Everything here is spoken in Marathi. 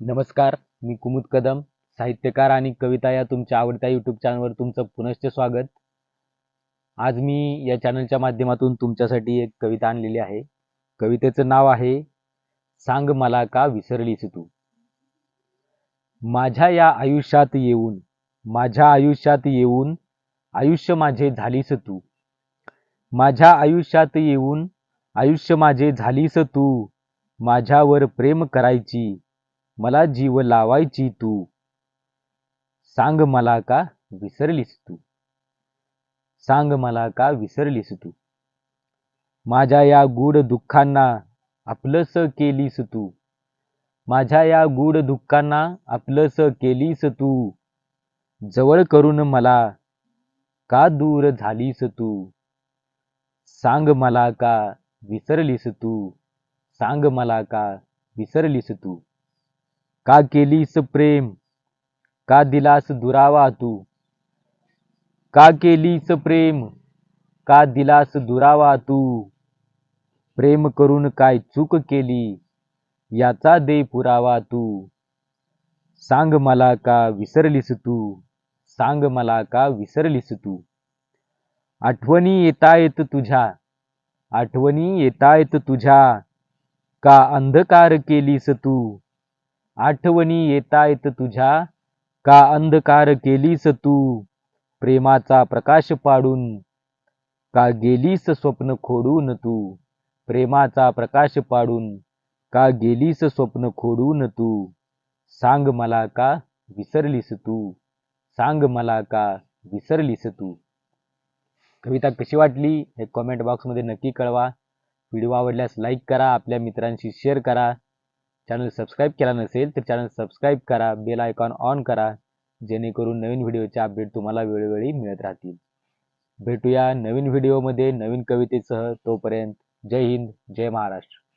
नमस्कार मी कुमुद कदम साहित्यकार आणि कविता या तुमच्या आवडत्या यूट्यूब चॅनलवर तुमचं पुनश्च स्वागत. आज मी या चॅनलच्या माध्यमातून तुमच्यासाठी एक कविता आणलेली आहे. कवितेचं नाव आहे सांग मला का विसरलीस तू? माझ्या या आयुष्यात येऊन माझ्या आयुष्यात येऊन आयुष्य माझे झालीस तू? माझ्या आयुष्यात येऊन आयुष्य माझे झालीस तू? माझ्यावर प्रेम करायची मला जीव लावायची तू. सांग मला का विसरलीस तू. सांग मला का विसरलीस तू. माझ्या या गूढ दुःखांना आपलंस केलीस तू. माझ्या या गूढ दुःखांना आपलंस केलीस तू. जवळ करून मला का दूर झालीस तू? सांग मला का विसरलीस तू? सांग मला का विसरलीस तू? का केलीस प्रेम? का दिलास दुरावा तू? का केलीस प्रेम? का दिलास दुरावा तू? प्रेम करून काय चूक केली? याचा दे पुरावा तू. सांग मला का विसरलीस तू? सांग मला का विसरलीस तू? आठवणी येतायत तुझ्या. आठवणी येतायत तुझ्या. का अंधकार केलीस तू? आठवणी येतायत तुझ्या. का अंधकार केलीस तू? प्रेमाचा प्रकाश पाडून. का गेलीस स्वप्न खोडून तू? प्रेमाचा प्रकाश पाडून. का गेलीस स्वप्न खोडून तू? सांग मला का विसरलीस तू? सांग मला का विसरलीस तू? कविता कशी वाटली हे कॉमेंट बॉक्समध्ये नक्की कळवा. व्हिडिओ आवडल्यास लाईक करा आपल्या मित्रांशी शेअर करा. चॅनल सबस्क्राईब केला नसेल तर चॅनल सबस्क्राईब करा बेल आयकॉन ऑन करा जेणेकरून नवीन व्हिडिओचे अपडेट तुम्हाला वेळोवेळी मिळत राहतील. भेटूया नवीन व्हिडिओमध्ये नवीन कवितेसह. तोपर्यंत जय हिंद जय महाराष्ट्र.